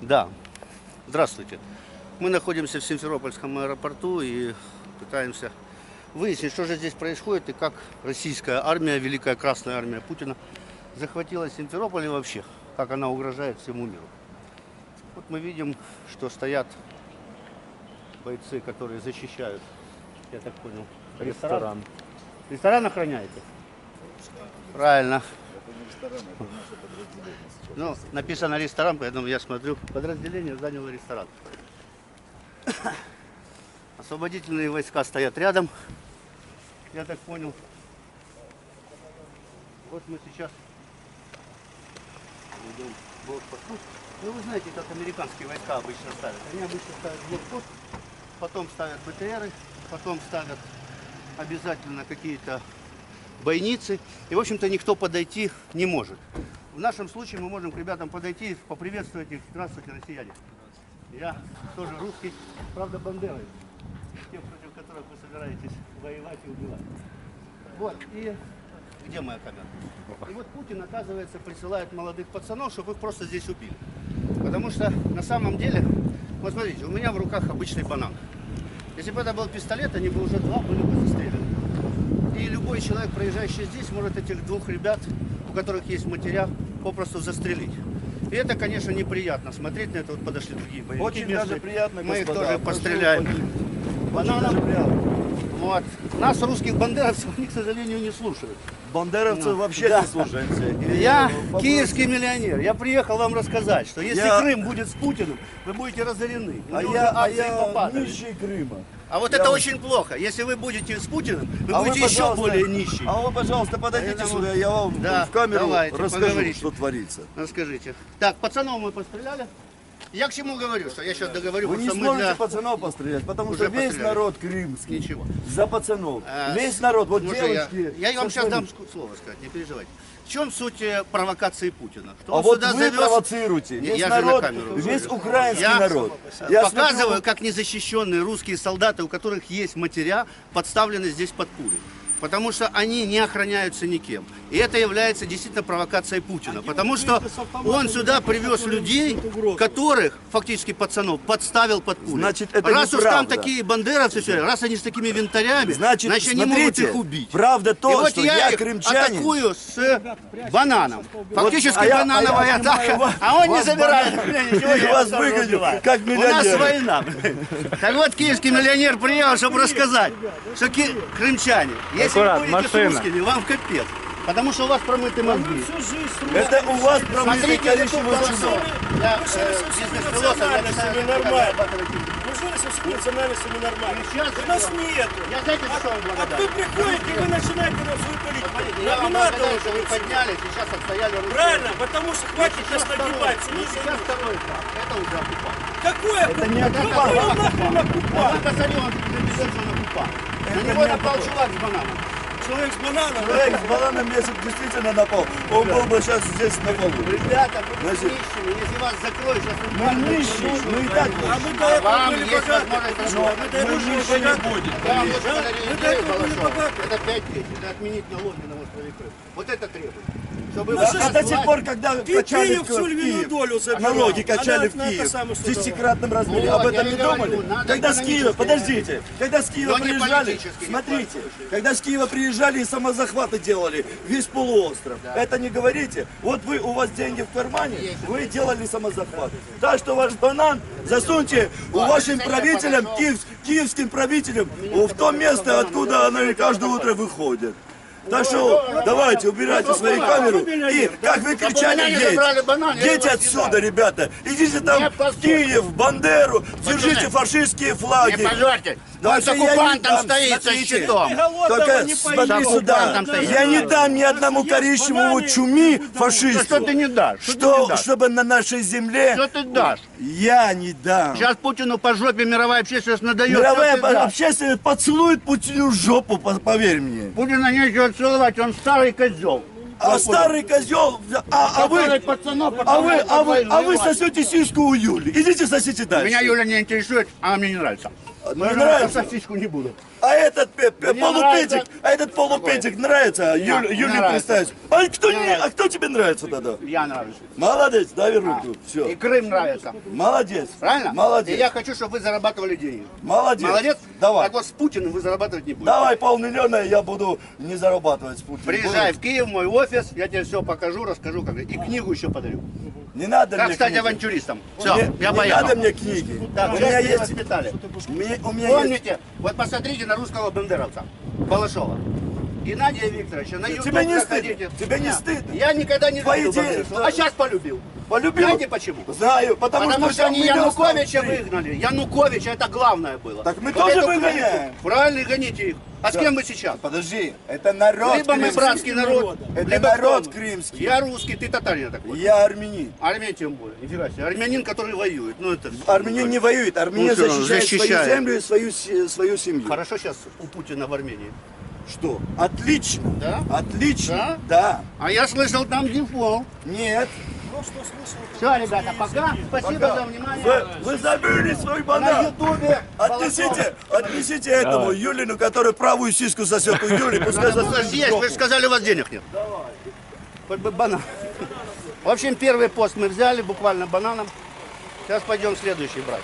Да. Здравствуйте. Мы находимся в Симферопольском аэропорту и пытаемся выяснить, что же здесь происходит и как российская армия, Великая Красная Армия Путина захватила Симферополь и вообще, как она угрожает всему миру. Вот мы видим, что стоят бойцы, которые защищают, я так понял, ресторан. Ресторан охраняете? Правильно. Ну, написано ресторан, поэтому я смотрю, подразделение заняло ресторан. Освободительные войска стоят рядом, я так понял. Вот мы сейчас идем блокпосту. Ну, вы знаете, как американские войска обычно ставят. Они обычно ставят блокпост, потом ставят БТРы, потом ставят обязательно какие-то бойницы. И, в общем-то, никто подойти не может. В нашем случае мы можем к ребятам подойти, поприветствовать их. Здравствуйте, россияне. Я тоже русский, правда, бандерой. Те, против которых вы собираетесь воевать и убивать. Вот, и где моя камера? И вот Путин, оказывается, присылает молодых пацанов, чтобы их просто здесь убили. Потому что на самом деле, вот смотрите, у меня в руках обычный банан. Если бы это был пистолет, они бы уже два были бы застрелены. Любой человек, проезжающий здесь, может этих двух ребят, у которых есть матеря, попросту застрелить. И это, конечно, неприятно смотреть на это. Вот подошли другие боевики. Очень даже приятно, Мы их тоже постреляем. Бананом. даже приятно. Вот. Нас, русских бандеровцев, они, к сожалению, не слушают. Бандеровцы вообще Да. не слушаемся. И, Я вопрос- киевский миллионер. Я приехал вам рассказать, что если Я- Крым будет с Путиным, вы будете разорены. А Вы я, а я нищий Крыма. А вот я это вот- очень плохо. Если вы будете с Путиным, вы А будете еще пожалуйста, более нищий. А вы, пожалуйста, подойдите Поэтому- сюда, я вам Да, в камеру давайте, расскажу, поговорите. что творится. Расскажите. Так, пацанов мы постреляли. Я к чему говорю, что я сейчас договорю, Вы не сможете для... пацанов пострелять, потому Уже что весь постреляли. народ крымский Ничего. за пацанов. А, весь народ, вот Слушай, я- девочки. Я, вам сейчас дам слово сказать, не переживайте. В чем суть э, провокации Путина? Что А вот вы завез- провоцируете. Весь я же на народ, камеру весь говорю. украинский Я народ. Я показываю, смотрю, как незащищенные русские солдаты, у которых есть матеря, подставлены здесь под пули. Потому что они не охраняются никем. И это является действительно провокацией Путина. Потому что он сюда привез людей, которых, фактически пацанов, подставил под пули. Значит, это раз уж там такие бандеровцы, все, раз они с такими винтарями, Значит, они могут смотрите, их убить. правда то, И вот что я, я крымчанин. атакую с бананом. Фактически а я- а я банановая понимаю атака. вас- А он не забирает. Я вас выгоню, как У нас война. Так вот, киевский миллионер приехал, чтобы рассказать, что крымчане, Аккурат, вы машина. русскими, вам капец. Потому что у вас промыты мозги. Это у вас YouTube чулок. канал. Я э, я зарабатывать. Неужели со всей национальностью ненормально? Сейчас У нас нету. Я знаете, за что вам А благодарен? вы приходите, вы начинаете нам свою политику. Я вам не надо благодарен, что уже. вы поднялись и сейчас отстояли руку. Правильно, потому что хватит Сейчас нас нагибать ну, сейчас второй этап. Это уже оккупант. Какое Это не оккупант? оккупант. Какой нахрен оккупант? Он что он оккупант. Него напал чувак с бананом. Человек с бананом. Человек с бананом, если бы действительно напал, он был бы сейчас здесь на полу. Ребята, вы Значит, нищими, если вас закроют, сейчас вы Мы нищие, мы и так А мы нищие. до этого были богаты. Ну, мы до этого не богаты. Да, Мы до этого были богаты. Это 5 тысяч, это отменить налоги на Крым. Вот это требует. Чтобы Ну, А до сих пор, когда качали в Киев, долю забирал. налоги качали в Киев. в десятикратном размере, об этом не думали? Когда с Киева, подождите, когда с Киева приезжали, смотрите, когда с Киева приезжали и самозахваты делали, весь полуостров, это не говорите? Вот вы, у вас деньги в кармане, вы делали самозахват. Так что ваш банан засуньте у вашим правителям, киев- киевским правителям, в то место, откуда они каждое утро выходят. Так что давайте, убирайте свои камеру. И как вы кричали, дети, отсюда, ребята. Идите там в. Киев, в Бандеру, держите фашистские флаги. Позорьте. Да с оккупантом стоит смотрите. щитом. Только смотри сюда. Я не дам ни одному коричневому чуми фашисту. Что ты не дашь? Что чтобы на нашей земле Что ты дашь? я не дам. Сейчас Путину по жопе мировая общественность надает. Мировая общественность поцелует Путину жопу, по- поверь мне. Путина нечего целовать, он старый козел. А старый козел, а, а вы, а вы, а вы, а вы сосете сиску у Юли. Идите сосите дальше. Меня Юля не интересует, а мне не нравится. Не Поэтому нравится? сосиску не буду. А этот Мне полупетик, нравится. а этот полупетик нравится? Не, Юль, нравится. представить. А кто, Не а кто тебе нравится тогда? Я нравлюсь. Молодец, дави руку. И Все. Крым нравится. Молодец. Правильно? Молодец. И я хочу, чтобы вы зарабатывали деньги. Молодец. Молодец? Давай. Так вот с Путиным вы зарабатывать не будете. Давай полмиллиона, я буду не зарабатывать с Путиным. Приезжай в Киев, мой офис, я тебе все покажу, расскажу, как. И книгу еще подарю. Не надо Как мне стать книги. авантюристом. Все, Не, я не поехал. надо мне книги. Так, у меня есть... воспитали. мне- у меня есть... Помните, вот посмотрите на русского бандеровца, Балашова. Геннадия Викторовича, на YouTube Тебе не стыдно? Тебе не стыдно? Я никогда не Твои любил идеи, а сейчас полюбил. Полюбил? Знаете почему? Знаю, потому, Потому что, что они Януковича выгнали. Януковича это главное было. Так мы тоже выгоняем. Правильно, гоните их. А с кем вы сейчас? Подожди, это народ Либо мы братский народ, Это либо народ кто мы? крымский. Я русский, ты татарин такой. Я армянин. Армян тем более. Нифига себе. Армянин, который воюет. Ну это... Армянин не воюет, армянин Ну, равно, защищает, свою защищает. землю и свою, свою семью. Хорошо сейчас у Путина в Армении. Что? Отлично. Да? Отлично. Да? А я слышал, там дефолт. Нет. Все, ребята, пока. Спасибо Пока. за внимание. Вы, вы забыли свой На банан. ютубе. Отнесите, отнесите этому Юлину, который правую сиску сосет у Юли, пускай засосет Есть, вы же сказали, у вас денег нет. Хоть бы банан. В общем, первый пост мы взяли, буквально бананом. Сейчас пойдем следующий брать.